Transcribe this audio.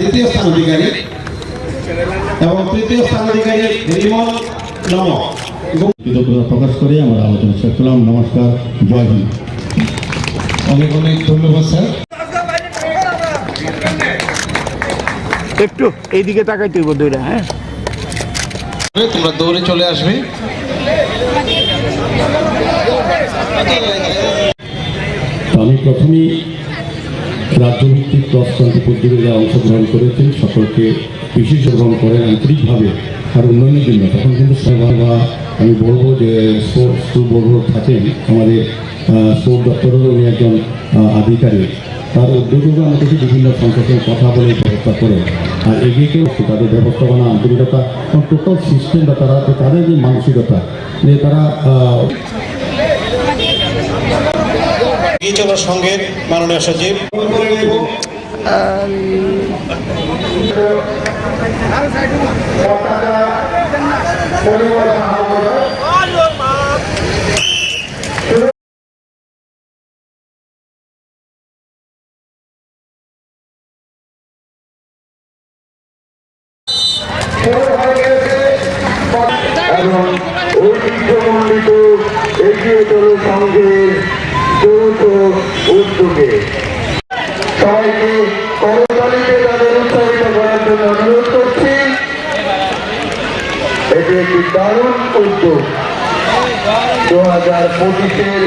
দ্বিতীয় স্থান অধিকারী এবং তৃতীয় স্থান অধিকারী রিমল নম। কৃতজ্ঞতা প্রকাশ করে আমার আলোচনা শেষ করলাম। নমস্কার জয় হিন্দ। অনেক অনেক ধন্যবাদ স্যার। একটু এইদিকে তাকাই তুই দুইটা হ্যাঁ? তোমরা দৌড়ে চলে আসবে। আমি প্রথমেই রাজ্যভিত্তিক ক্রস কান্ট্রি প্রতিযোগিতায় অংশগ্রহণ করেছেন, সকলকে বিশেষ গ্রহণ করেন আন্তরিকভাবে আর উন্নয়নের জন্য। তখন কিন্তু সেবা আমি বলব যে বড় থাকেন, আমাদের স্পোর্ট দপ্তরেরও উনি একজন আধিকারিক। তার উদ্যোগও আমাদেরকে বিভিন্ন সংসদের কথা বলে ব্যবস্থা করে আর এগিয়ে কেউ তাদের ব্যবস্থাপনা, আন্তরিকতা এবং টোটাল সিস্টেমটা তারা তাদের যে মানসিকতা, যে তারা চলার সঙ্গের মাননীয় সচিব। এবং ঐতিহ্যমণ্ডিত এগিয়ে চলো যৌথ উদ্যোগে সবাইকে করতালিতে তাদের উৎসাহিত করার জন্য অনুরোধ করছি। এটি একটি দারুণ উদ্যোগ। দু হাজার পঁচিশের